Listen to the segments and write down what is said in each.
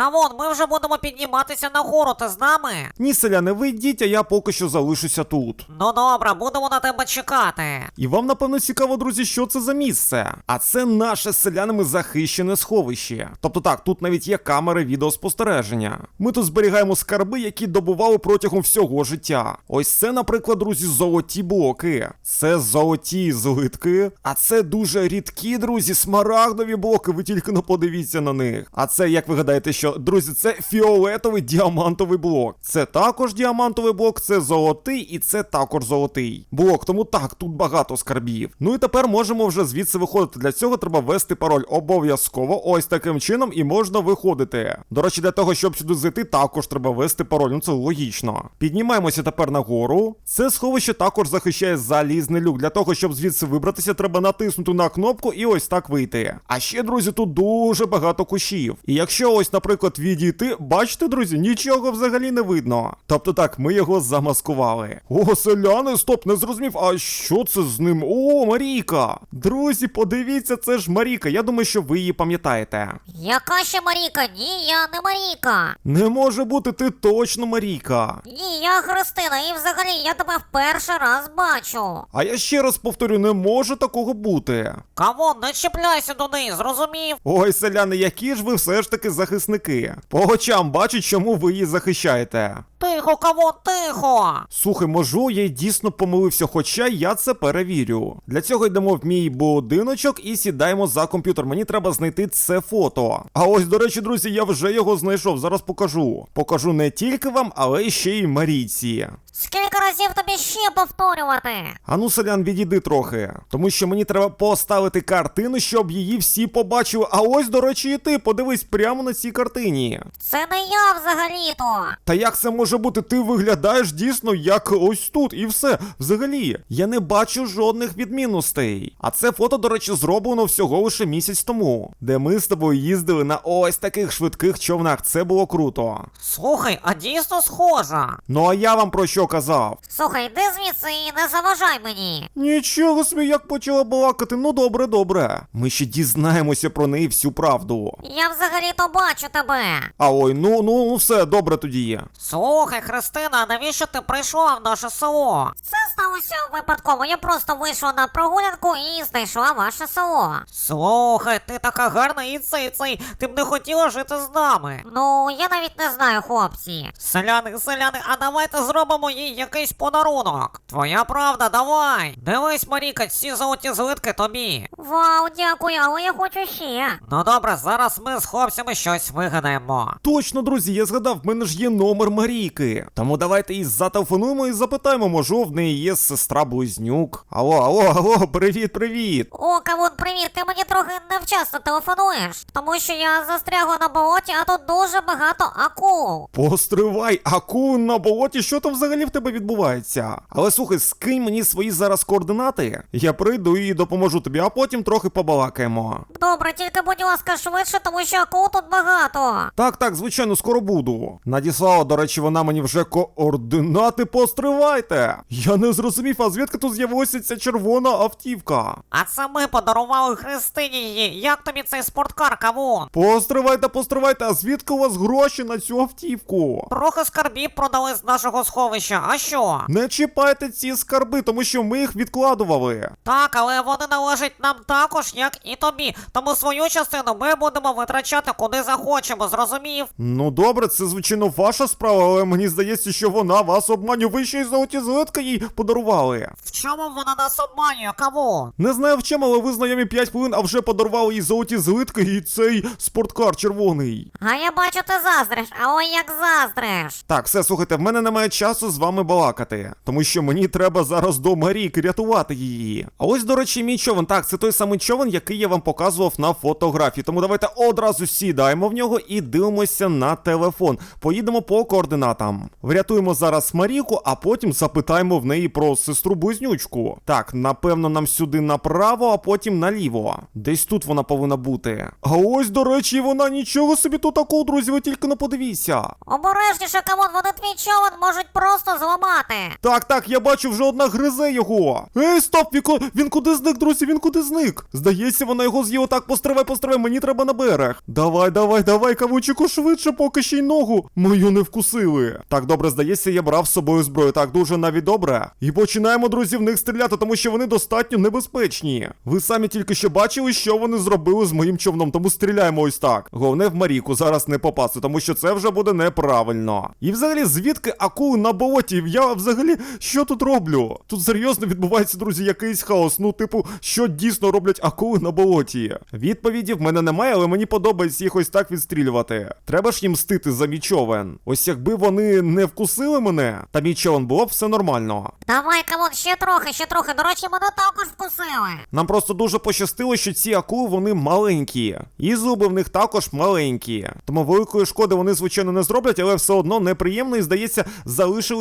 Камон, ми вже будемо підніматися нагору, ти з нами? Ні, селяни, ви йдіть, а я поки що залишуся тут. Ну добре, будемо на тебе чекати. І вам, напевно, цікаво, друзі, що це за місце. А це наше з селянами захищене сховище. Тобто так, тут навіть є камери відеоспостереження. Ми тут зберігаємо скарби, які добували протягом всього життя. Ось це, наприклад, друзі, золоті блоки. Це золоті злитки. А це дуже рідкі, друзі, смарагдові блоки. Ви тільки не подивіться на них. А це, як ви гадаєте, що, друзі, це фіолетовий діамантовий блок. Це також діамантовий блок, це золотий і це також золотий блок. Тому так, тут багато скарбів. Ну і тепер можемо вже звідси виходити. Для цього треба ввести пароль обов'язково. Ось таким чином і можна виходити. До речі, для того, щоб сюди зайти, також треба ввести пароль. Ну це логічно. Піднімаємося тепер нагору. Це сховище також захищає залізний люк. Для того, щоб звідси вибратися, треба натиснути на кнопку і ось так вийти. А ще, друзі, тут дуже багато кущів. І якщо ось, наприклад, відійти, бачите, друзі, нічого взагалі не видно. Тобто так, ми його замаскували. О, селяни, стоп, не зрозумів. А що це з ним? О, Марійка! Друзі, подивіться, це ж Маріка. Я думаю, що ви її пам'ятаєте. Яка ще Маріка? Ні, я не Маріка. Не може бути, ти точно Марійка. Ні, я Христина, і взагалі я тебе в перший раз бачу. А я ще раз повторю, не може такого бути. Камон, не чіпляйся до неї, зрозумів? Ой, селяни, які ж ви все ж таки захисники. По очам бачать, чому ви її захищаєте. Тихо, кого тихо. Слухай, можу, я й дійсно помилився, хоча я це перевірю. Для цього йдемо в мій будиночок і сідаємо за комп'ютер. Мені треба знайти це фото. А ось, до речі, друзі, я вже його знайшов. Зараз покажу. Покажу не тільки вам, але ще й Марійці. Скільки разів тобі ще повторювати? Ану, селян, відійди трохи. Тому що мені треба поставити картину, щоб її всі побачили. А ось, до речі, і ти подивись прямо на цій картині. Це не я взагалі-то. Та як це може бути? Ти виглядаєш дійсно як ось тут, і все. Взагалі, я не бачу жодних відмінностей. А це фото, до речі, зроблено всього лише місяць тому, де ми з тобою їздили на ось таких швидких човнах. Це було круто. Слухай, а дійсно схожа. Ну а я вам про що казав? Слухай, йди звідси і не заважай мені. Нічого собі, як почала балакати. Ну добре, добре. Ми ще дізнаємося про неї всю правду. Я взагалі-то бачу тебе. А ой, ну ну все добре тоді є. Слухай, Христина, навіщо ти прийшла в наше село? Це сталося випадково. Я просто вийшла на прогулянку і знайшла ваше село. Слухай, ти така гарна і цей цей, ти б не хотіла жити з нами. Ну, я навіть не знаю, хлопці. Селяни, селяни, а давайте зробимо їй якийсь подарунок. Твоя правда, давай. Дивись, Маріка, ці золоті злитки тобі. Вау, дякую, але я хочу ще. Ну добре, зараз ми з хлопцями щось вигадаємо. Точно, друзі, я згадав, в мене ж є номер Марійки. Тому давайте їй зателефонуємо і запитаємо, може в неї є сестра близнюк. Алло, алло, алло, привіт, привіт. О, Кавун, привіт, ти мені трохи невчасно телефонуєш, тому що я застрягла на болоті, а тут дуже багато акул. Постривай, акули на болоті, що там взагалі в тебе відбувається? Але слухай, скинь мені свої зараз координати. Я прийду і допоможу тобі, а потім трохи побалакаємо. Добре, тільки будь ласка, швидше, тому що акул тут багато. Так, так, звичайно, скоро буду. Надіслала, до речі, вона мені вже координати. Постривайте. Я не зрозумів, а звідки тут з'явилася ця червона автівка? А це ми подарували Христині її. Як тобі цей спорткар, кавун? Постривайте, постривайте, а звідки у вас гроші на цю автівку? Трохи скарбів продали з нашого сховища, а що? Не чіпайте ці скарби, тому що ми їх відкладували. Так, але вони належать нам також, як і тобі. Тому свою частину ми будемо витрачати куди захочемо, зрозумів? Ну добре, це звичайно ваша справа, але мені здається, що вона вас обманює. Ви ще й золоті злитки їй подарували. В чому вона нас обманює, кавун? Не знаю в чому, але ви знайомі 5 хвилин, а вже подарували їй золоті злитки і цей спорткар червоний. А я бачу, ти заздриш, а ой як заздриш. Так, все, слухайте, в мене немає часу з вами балакати, тому що мені треба зараз до Марійки рятувати її. А ось, до речі, мій човен. Так, це той самий човен, який я вам показував на фотографії. Тому давайте одразу сідаємо в нього і дивимося на телефон. Поїдемо по координатам. Врятуємо зараз Маріку, а потім запитаємо в неї про сестру близнючку. Так, напевно, нам сюди направо, а потім наліво. Десь тут вона повинна бути. А ось, до речі, вона нічого собі тут такого, друзі, ви тільки не подивіться. Обережніше, камон, вони твій човен можуть просто зламати. Так, так, я бачу, вже одна гризе його. Ей, стоп, він, ку- він куди зник, друзі, він куди зник? Здається, вона його з'їла так, постривай, постривай, мені треба на берег. Давай, давай, давай, кавучику, швидше, поки ще й ногу. Мою не вкусили. Так, добре, здається, я брав з собою зброю. Так, дуже навіть добре. І починаємо, друзі, в них стріляти, тому що вони достатньо небезпечні. Ви самі тільки що бачили, що вони зробили з моїм човном, тому стріляємо ось так. Головне в Маріку зараз не попасти, тому що це вже буде неправильно. І взагалі, звідки акули на? Я взагалі що тут роблю? Тут серйозно відбувається, друзі, якийсь хаос. Ну, типу, що дійсно роблять акули на болоті? Відповіді в мене немає, але мені подобається їх ось так відстрілювати. Треба ж їм мстити за мій човен. Ось якби вони не вкусили мене, та мій човен було б все нормально. Давай, камон, ще трохи, ще трохи. До речі, мене також вкусили. Нам просто дуже пощастило, що ці акули вони маленькі, і зуби в них також маленькі. Тому великої шкоди вони, звичайно, не зроблять, але все одно неприємно і здається,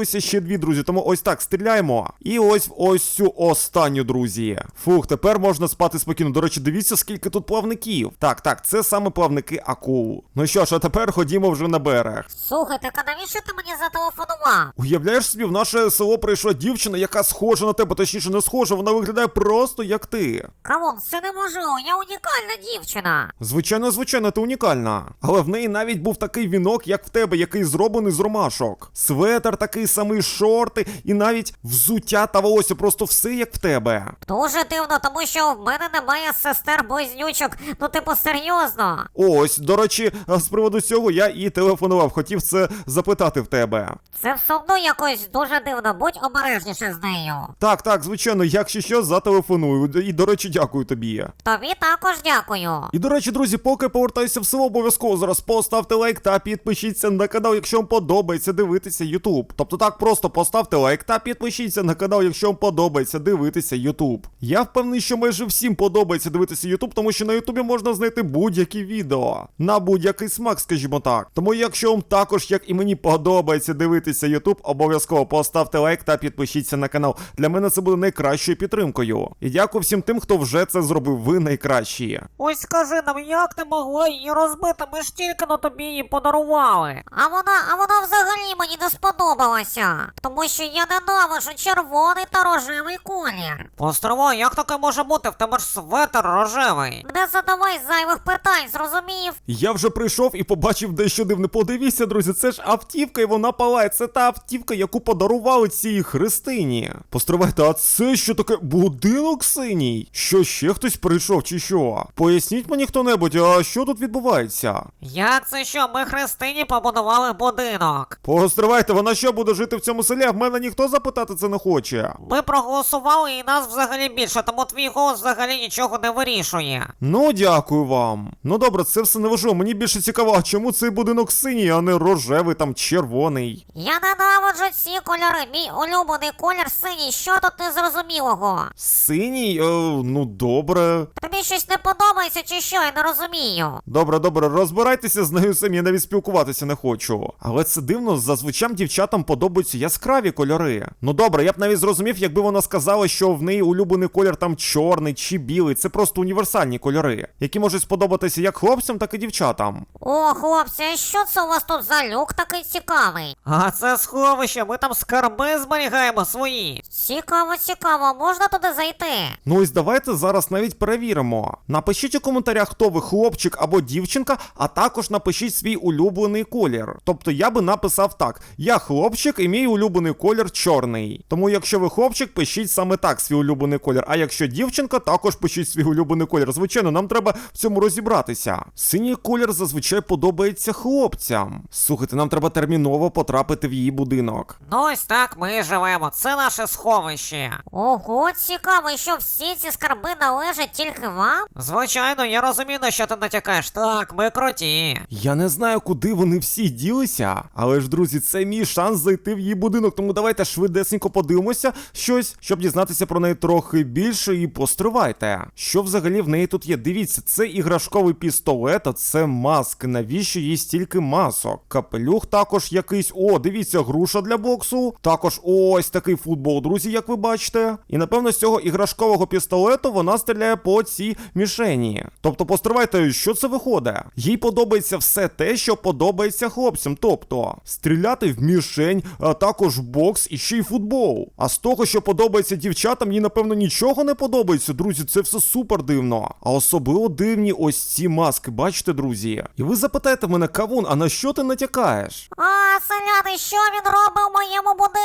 залишилися ще дві друзі. Тому ось так стріляємо. І ось ось цю останню, друзі. Фух, тепер можна спати спокійно. До речі, дивіться, скільки тут плавників. Так, так, це саме плавники акул. Ну що ж, а тепер ходімо вже на берег. Слухай, так а навіщо ти мені зателефонував? Уявляєш собі, в наше село прийшла дівчина, яка схожа на тебе, точніше не схожа, вона виглядає просто як ти. Камон, це неможливо, я унікальна дівчина. Звичайно, звичайно, ти унікальна. Але в неї навіть був такий вінок, як в тебе, який зроблений з ромашок. Светер такий самий, шорти, і навіть взуття та волосся, просто все як в тебе. Дуже дивно, тому що в мене немає сестер близнючок. Ну, типу, серйозно. Ось, до речі, з приводу цього я і телефонував, хотів це запитати в тебе. Це все одно якось дуже дивно, будь обережніше з нею. Так, так, звичайно, якщо що, зателефоную. І, до речі, дякую тобі. Тобі також дякую. І до речі, друзі, поки повертаюся в село, обов'язково зараз поставте лайк та підпишіться на канал, якщо вам подобається дивитися Ютуб. Тобто так просто поставте лайк та підпишіться на канал, якщо вам подобається дивитися Ютуб. Я впевнений, що майже всім подобається дивитися Ютуб, тому що на Ютубі можна знайти будь-які відео на будь-який смак, скажімо так. Тому якщо вам також, як і мені, подобається дивитися Ютуб, обов'язково поставте лайк та підпишіться на канал. Для мене це буде найкращою підтримкою. І дякую всім тим, хто вже це зробив. Ви найкращі. Ось скажи нам, як ти могла її розбити? Ми ж тільки на тобі її подарували. А вона, а вона взагалі мені не сподобалася. Тому що я ненавиджу червоний та рожевий колір. Постривай, як таке може бути? В тебе ж светер рожевий. Не задавай зайвих питань, зрозумів? Я вже прийшов і побачив дещо дивне. Подивіться, друзі, це ж автівка, і вона палає. Це та автівка, яку подарували цій Христині. Постривайте, а це що таке? Будинок синій? Що ще хтось прийшов, чи що? Поясніть мені хто-небудь, а що тут відбувається? Як це що? Ми Христині побудували будинок. Постривайте, вона що буде жити в цьому селі? А в мене ніхто запитати це не хоче. Ми проголосували і нас взагалі більше, тому твій голос взагалі нічого не вирішує. Ну, дякую вам. Ну добре, це все не важливо. Мені більше цікаво, а чому цей будинок синій, а не рожевий, там червоний. Я ненавиджу ці кольори. Мій улюблений колір синій. Що тут незрозумілого? Синій? Е, ну добре. Тобі щось не подобається чи що, я не розумію. Добре, добре, розбирайтеся з нею самі, я навіть спілкуватися не хочу. Але це дивно, зазвичай дівчатам подобаються яскраві кольори. Ну добре, я б навіть зрозумів, якби вона сказала, що в неї улюблений колір там чорний чи білий. Це просто універсальні кольори, які можуть сподобатися як хлопцям, так і дівчатам. О, хлопці, а що це у вас тут за люк такий цікавий? А це сховище, ми там скарби зберігаємо свої. Цікаво, цікаво, можна туди зайти? Ну ось давайте зараз навіть перевіримо. Напишіть у коментарях, хто ви хлопчик або дівчинка, а також напишіть свій улюблений колір. Тобто я би написав так: я хлопчик і мій улюблений колір чорний. Тому якщо ви хлопчик, пишіть саме так свій улюблений колір. А якщо дівчинка, також пишіть свій улюблений колір. Звичайно, нам треба в цьому розібратися. Синій колір зазвичай подобається хлопцям. Слухайте, нам треба терміново потрапити в її будинок. Ну ось так ми і живемо. Це наше сховище. Ого, цікаво, що всі ці скарби належать тільки вам? Звичайно, я розумію, на що ти натякаєш. Так, ми круті. Я не знаю, куди вони всі ділися, але ж, друзі, це мій шанс зайти в її будинок. Тому давайте швидесенько подивимося щось, щоб дізнатися про неї трохи більше і постривайте. Що взагалі в неї тут є? Дивіться, це іграшковий пістолет, а це маски. Навіщо їй стільки масок? Капелюх також також якийсь, о, дивіться, груша для боксу. Також ось такий футбол, друзі, як ви бачите. І напевно з цього іграшкового пістолету вона стріляє по цій мішені. Тобто, постривайте, що це виходить? Їй подобається все те, що подобається хлопцям. Тобто, стріляти в мішень, а також бокс і ще й футбол. А з того, що подобається дівчатам, їй, напевно, нічого не подобається, друзі. Це все супер дивно. А особливо дивні ось ці маски, бачите, друзі. І ви запитаєте мене, кавун, а на що ти натякаєш? А, селяни, що він робить в моєму будинку?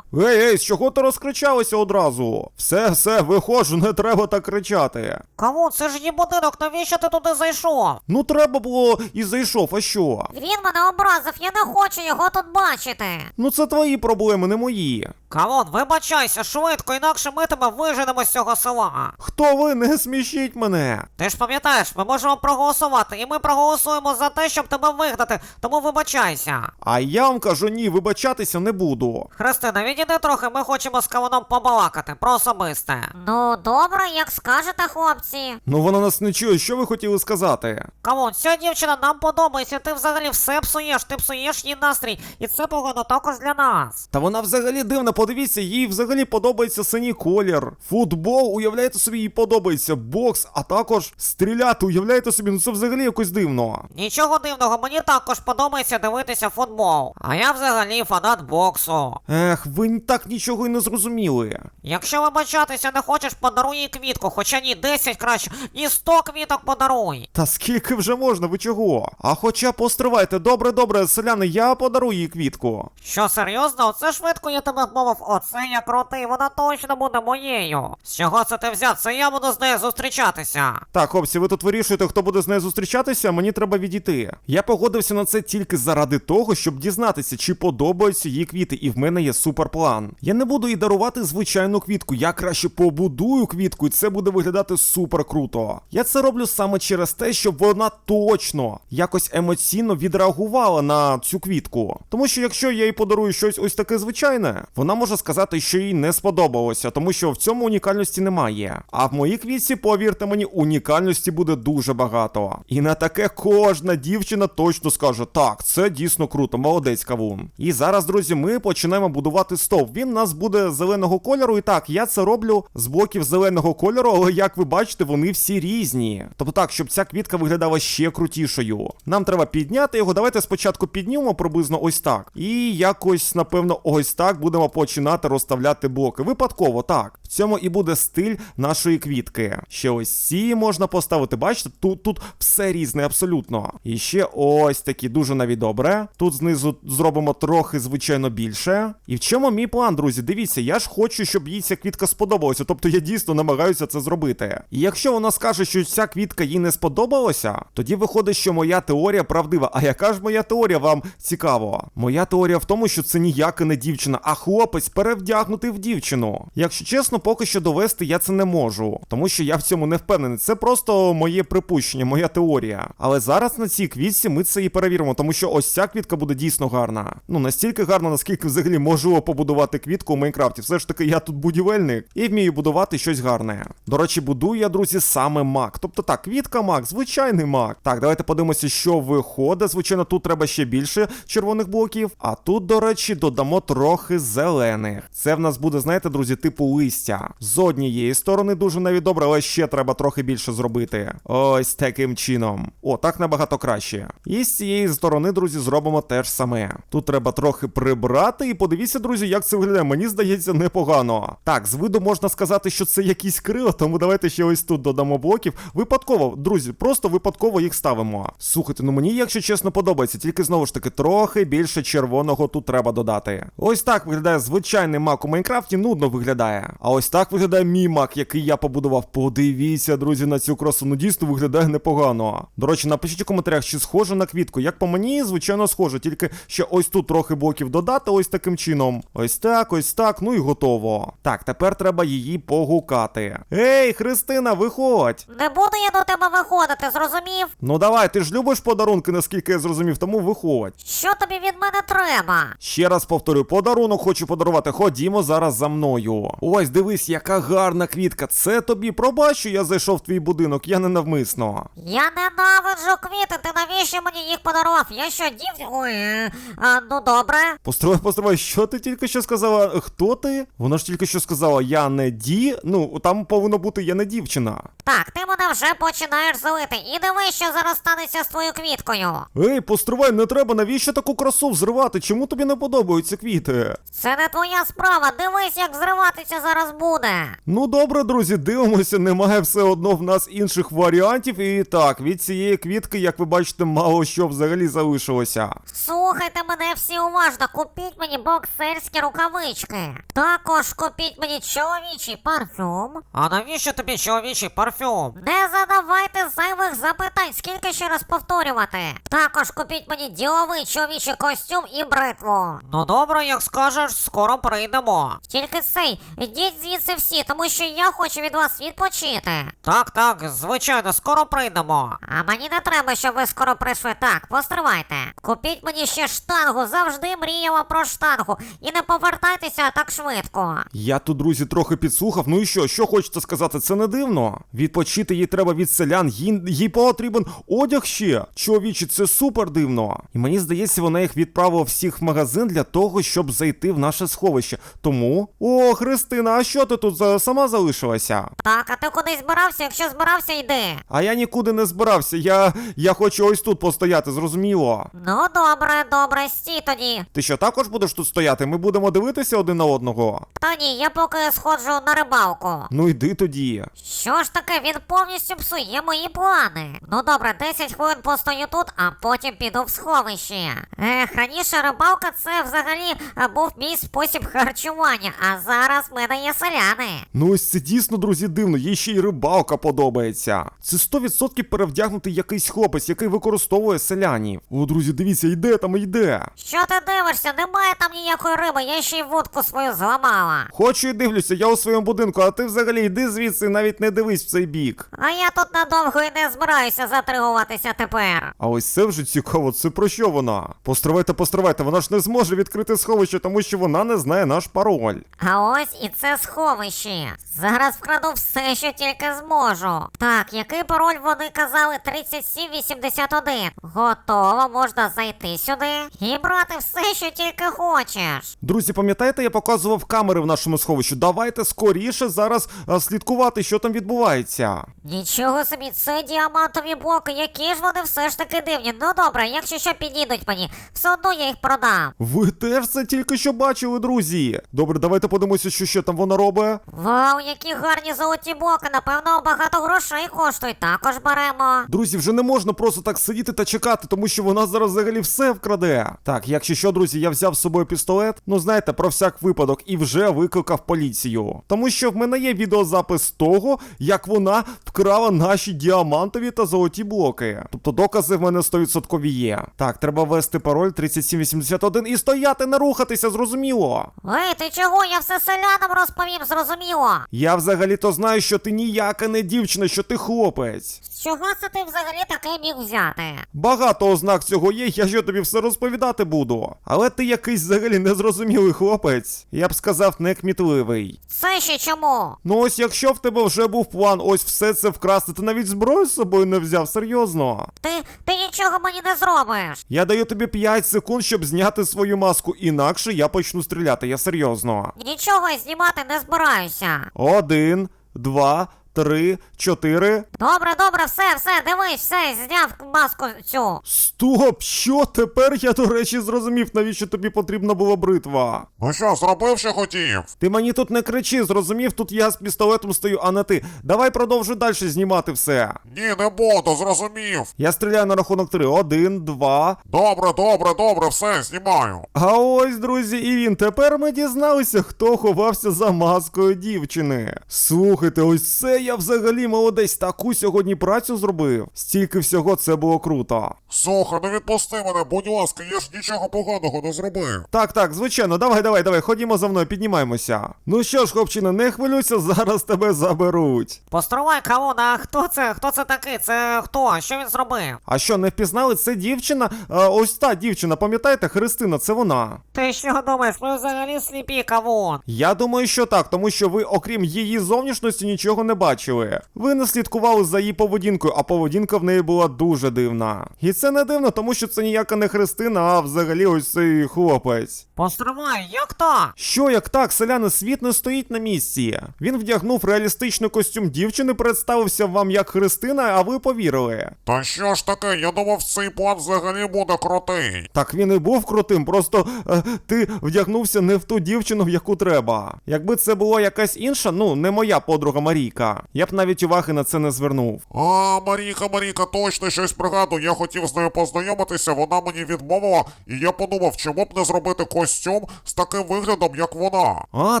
Ей, ей, з чого ти розкричалися одразу? Все, все, виходжу, не треба так кричати. Кому? Це ж її будинок, навіщо ти туди зайшов? Ну, треба було і зайшов, а що? Він мене образив, я не хочу його тут бачити. Ну це твої проблеми, не мої. Камон, вибачайся швидко, інакше ми тебе виженемо з цього села. Хто ви? Не смішіть мене. Ти ж пам'ятаєш, ми можемо проголосувати, і ми проголосуємо за те, щоб тебе вигнати, тому вибачайся. А я вам кажу, ні, вибачатися не буду. Христина, відійди трохи, ми хочемо з кавуном побалакати про особисте. Ну, добре, як скажете, хлопці. Ну вона нас не чує, що ви хотіли сказати? Кавун, ця дівчина нам подобається, ти взагалі все псуєш, ти псуєш їй настрій, і це погано також для нас. Та вона взагалі дивна, подивіться, їй взагалі подобається синій колір. Футбол, уявляєте собі, їй подобається бокс, а також стріляти, уявляєте собі, ну це взагалі якось дивно. Нічого дивного, мені також подобається дивитися футбол. А я взагалі фанат боксу. Ех, ви так нічого й не зрозуміли. Якщо вибачатися не хочеш, подаруй їй квітку, хоча ні 10 краще, ні 100 квіток подаруй. Та скільки вже можна, ви чого? А хоча постривайте, добре, добре, селяни, я подарую їй квітку. Що серйозно? Оце швидко я тебе вмовив. Оце я крутий, вона точно буде моєю. З чого це ти взяв? Це я буду з нею зустрічатися. Так, хлопці, ви тут вирішуєте, хто буде з нею зустрічатися, мені треба відійти. Я погодився на це тільки заради того, щоб дізнатися, чи подобаються їй квіти, і в мене є суперплан. Я не буду їй дарувати звичайну квітку, я краще побудую квітку, і це буде виглядати супер круто. Я це роблю саме через те, щоб вона точно якось емоційно відреагувала на цю квітку. Тому що якщо я їй подарую щось ось таке звичайне, вона може сказати, що їй не сподобалося, тому що в цьому унікальності немає. А в моїй квітці, повірте мені, унікальності буде дуже багато. І на таке кожна дівчина точно скаже: так, це дійсно круто, молодець кавун. І зараз, друзі, ми починаємо будувати стовп. Він у нас буде зеленого кольору. І так, я це роблю з блоків зеленого кольору, але як ви бачите, вони всі різні. Тобто так, щоб ця квітка виглядала ще крутішою. Нам треба підняти його. Давайте спочатку піднімемо приблизно ось так. І якось, напевно, ось так будемо починати розставляти блоки. Випадково, так. В цьому і буде стиль нашої квітки. Ще ось ці можна поставити. Бачите, тут, тут все різне, абсолютно. І ще ось такі дуже навіть добре. Тут знизу зробимо трохи, звичайно, більше. І в чому мій план, друзі? Дивіться, я ж хочу, щоб їй ця квітка сподобалася. Тобто я дійсно намагаюся це зробити. І якщо вона скаже, що ця квітка їй не сподобалася, тоді виходить, що моя теорія правдива. А яка ж моя теорія вам цікаво? Моя теорія в тому, що це ніяка не дівчина, а хлопець перевдягнутий в дівчину. Якщо чесно, поки що довести я це не можу, тому що я в цьому не впевнений. Це просто моє припущення, моя теорія. Але зараз на цій квітці ми це і перевіримо, тому що ось ця квітка буде дійсно гарна. Ну настільки гарна, наскільки взагалі можу побудувати квітку у Майнкрафті. Все ж таки, я тут будівельник і вмію будувати щось гарне. До речі, будую я, друзі, саме мак. Тобто так, квітка мак, звичайний мак. Так, давайте подивимося, що виходить. Звичайно, тут треба ще більше червоних блоків. А тут, до речі, додамо трохи зелених. Це в нас буде, знаєте, друзі, типу листя. З однієї сторони дуже навіть добре, але ще треба трохи більше зробити. Ось таким чином. О, так набагато краще. І з цієї сторони, друзі, зробимо те ж саме. Тут треба трохи прибрати, і подивіться, друзі, як це виглядає. Мені здається, непогано. Так, з виду можна сказати, що це якісь крила, тому давайте ще ось тут додамо блоків. Випадково, друзі, просто випадково їх ставимо. Слухайте, ну мені, якщо чесно, подобається, тільки знову ж таки трохи більше червоного тут треба додати. Ось так виглядає звичайний мак у Майнкрафті, нудно виглядає. А ось так виглядає мій мак, який я побудував. Подивіться, друзі, на цю красу. Ну дійсно виглядає непогано. До речі, напишіть у коментарях, чи схоже на квітку. Як по мені, звичайно, схоже, тільки ще ось тут трохи блоків додати, ось таким чином. Ось так, ось так, ну і готово. Так, тепер треба її погукати. Ей, Христина, виходь! Не буду я до тебе виходити, зрозумів? Ну давай, ти ж любиш подарунки, наскільки я зрозумів, тому виходь. Що тобі від мене треба? Ще раз повторю, подарунок хочу подарувати. Ходімо зараз за мною. Ось, диви. Дивись, яка гарна квітка. Це тобі пробач, що я зайшов в твій будинок, я не навмисно. Я ненавиджу квіти, ти навіщо мені їх подарував? Я що, дів... Ой, е, а, ну добре. Постривай, постривай, що ти тільки що сказала? Хто ти? Вона ж тільки що сказала, я не ді. Ну, там повинно бути я не дівчина. Так, ти мене вже починаєш злити. І дивись, що зараз станеться з твоєю квіткою. Ей, постривай, не треба, навіщо таку красу взривати? Чому тобі не подобаються квіти? Це не твоя справа. Дивись, як взриватися зараз буде. Ну добре, друзі, дивимося, немає все одно в нас інших варіантів. І так, від цієї квітки, як ви бачите, мало що взагалі залишилося. Слухайте мене всі уважно, купіть мені боксерські рукавички. Також купіть мені чоловічий парфюм. А навіщо тобі чоловічий парфюм? Не задавайте зайвих запитань, скільки ще раз повторювати. Також купіть мені діловий чоловічий костюм і бритву. Ну добре, як скажеш, скоро прийдемо. Тільки цей, ідіть звідси всі, тому що я хочу від вас відпочити. Так, так, звичайно, скоро прийдемо. А мені не треба, щоб ви скоро прийшли. Так, постривайте. Купіть мені ще штангу, завжди мріяла про штангу. І не повертайтеся так швидко. Я тут, друзі, трохи підслухав. Ну і що, що хочете сказати, це не дивно. Відпочити їй треба від селян, їй, їй потрібен одяг ще. Чоловічі, це супер дивно. І мені здається, вона їх відправила всіх в магазин для того, щоб зайти в наше сховище. Тому. О, Христина, а що ти тут за- сама залишилася? Так, а ти кудись збирався? Якщо збирався, йди. А я нікуди не збирався. Я. я хочу ось тут постояти, зрозуміло. Ну добре, добре, стій тоді. Ти що також будеш тут стояти? Ми будемо дивитися один на одного. Та ні, я поки сходжу на рибалку. Ну йди тоді. Що ж таке, він повністю псує мої плани. Ну добре, 10 хвилин постою тут, а потім піду в сховище. Ех, раніше рибалка це взагалі е, був мій спосіб харчування, а зараз в мене є селяни. Ну ось це дійсно, друзі, дивно, їй ще й рибалка подобається. Це 100% перевдягнутий якийсь хлопець, який використовує селянів. О, друзі, дивіться, йде там йде. Що ти дивишся? Немає там ніякої риби, я ще й вудку свою зламала. Хочу і дивлюся, я у своєму будинку, а ти взагалі йди звідси, навіть не дивись в цей бік. А я тут надовго і не збираюся затригуватися тепер. А ось це вже цікаво, це про що вона? Постривайте, постривайте, вона ж не зможе відкрити сховище, тому що вона не знає наш пароль. А ось і це сховище. Зараз вкраду все, що тільки зможу. Так, який пароль вони казали 3781. Готово, можна зайти сюди і брати все, що тільки хочеш. Друзі, пам'ятаєте, я показував камери в нашому сховищі. Давайте скоріше зараз а, слідкувати, що там відбувається. Нічого собі, це діамантові блоки, які ж вони все ж таки дивні. Ну добре, якщо що підійдуть мені, все одно я їх продам. Ви теж це тільки що бачили, друзі. Добре, давайте подивимося, що ще там вона робить. Вау, які гарні золоті блоки, напевно, багато грошей коштують. Також беремо. Друзі, вже не можна просто так сидіти та чекати, тому що вона зараз взагалі все вкраде. Так, якщо що, друзі, я взяв з собою пістолет, ну знаєте, про всяк випадок, і вже викликав поліцію. Тому що в мене є відеозапис того, як вона вкрала наші діамантові та золоті блоки. Тобто докази в мене 100% є. Так, треба ввести пароль 3781 і стояти, не рухатися, зрозуміло. Ей, ти чого? Я все селянам розповім, зрозуміло. Я взагалі-то знаю, що ти ніяка не дівчина, що ти хлопець. З чого це ти взагалі таке міг взяти? Багато ознак цього є, я що тобі все розповідати буду. Але ти якийсь взагалі незрозумілий хлопець. Я б сказав, некмітливий. Це ще чому? Ну ось якщо в тебе вже був план ось все це вкрасти, ти навіть зброю з собою не взяв, серйозно. Ти, ти нічого мені не зробиш. Я даю тобі 5 секунд, щоб зняти свою маску, інакше я почну стріляти, я серйозно. Нічого знімати не збираюся. Один, два, три, чотири. Добре, добре, все, все, дивись, все, зняв маску цю. Стоп! Що тепер я, до речі, зрозумів, навіщо тобі потрібна була бритва. Ну що, зробив, що хотів? Ти мені тут не кричи, зрозумів, тут я з пістолетом стою, а не ти. Давай продовжуй далі знімати все. Ні, не буду, зрозумів. Я стріляю на рахунок три. Один, два. Добре, добре, добре, все, знімаю. А ось, друзі, і він. Тепер ми дізналися, хто ховався за маскою дівчини. Слухайте, ось це я взагалі молодець, таку сьогодні працю зробив. Стільки всього це було круто. Слухай, ну відпусти мене, будь ласка, я ж нічого поганого не зробив. Так, так, звичайно, давай, давай, давай, ходімо за мною, піднімаємося. Ну що ж, хлопчина, не хвилюйся, зараз тебе заберуть. Постривай, кавун, а хто це? Хто це такий? Це хто? Що він зробив? А що, не впізнали? Це дівчина? А, ось та дівчина, пам'ятаєте, Христина, це вона. Ти що думаєш, ми взагалі сліпі, кавун? Я думаю, що так, тому що ви, окрім її зовнішності, нічого не бачили. Ви не слідкували за її поведінкою, а поведінка в неї була дуже дивна. І це не дивно, тому що це ніяка не Христина, а взагалі ось цей хлопець. Постривай, як то? Що як так, селяни, світ не стоїть на місці. Він вдягнув реалістичний костюм дівчини, представився вам як Христина, а ви повірили. Та що ж таке, я думав, цей план взагалі буде крутий. Так він і був крутим, просто е, ти вдягнувся не в ту дівчину, в яку треба. Якби це була якась інша, ну не моя подруга Марійка, я б навіть уваги на це не звернув. А, Маріка, Маріка, точно щось пригадую. Я хотів з нею познайомитися, вона мені відмовила, і я подумав, чому б не зробити костюм з таким виглядом, як вона. А,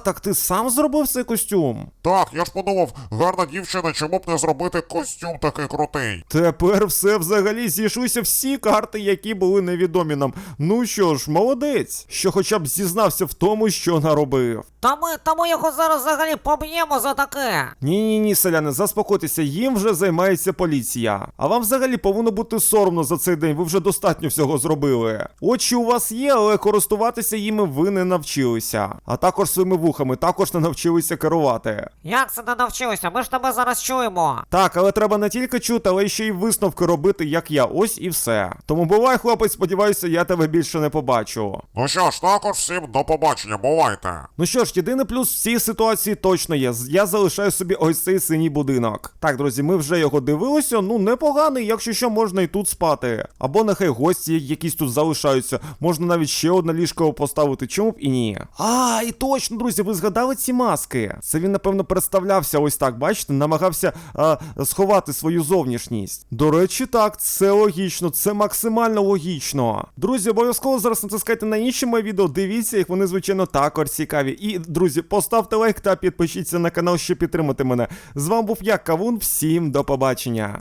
так ти сам зробив цей костюм? Так, я ж подумав, гарна дівчина, чому б не зробити костюм такий крутий. Тепер все взагалі зійшлися всі карти, які були невідомі нам. Ну що ж, молодець, що хоча б зізнався в тому, що наробив. Та ми, та ми його зараз взагалі поб'ємо за таке. Ні, ні, селяни, заспокойтеся, їм вже займається поліція. А вам взагалі повинно бути соромно за цей день, ви вже достатньо всього зробили. Очі у вас є, але користуватися їми ви не навчилися. А також своїми вухами також не навчилися керувати. Як це не навчилися? Ми ж тебе зараз чуємо. Так, але треба не тільки чути, але ще й висновки робити, як я. Ось і все. Тому бувай, хлопець, сподіваюся, я тебе більше не побачу. Ну що ж, також всім до побачення, бувайте. Ну що ж, єдиний плюс в цій ситуації точно є. Я залишаю собі ось цей синій будинок. Так, друзі, ми вже його дивилися. Ну непоганий, якщо що, можна і тут спати. Або нехай гості якісь тут залишаються. Можна навіть ще одне ліжко поставити, чому б і ні. А, і точно, друзі, ви згадали ці маски. Це він, напевно, представлявся ось так, бачите, намагався а, сховати свою зовнішність. До речі, так, це логічно, це максимально логічно. Друзі, обов'язково зараз натискайте на інші мої відео, дивіться їх, вони, звичайно, також цікаві. І, друзі, поставте лайк та підпишіться на канал, щоб підтримати мене. З вами був я, Кавун. Всім до побачення.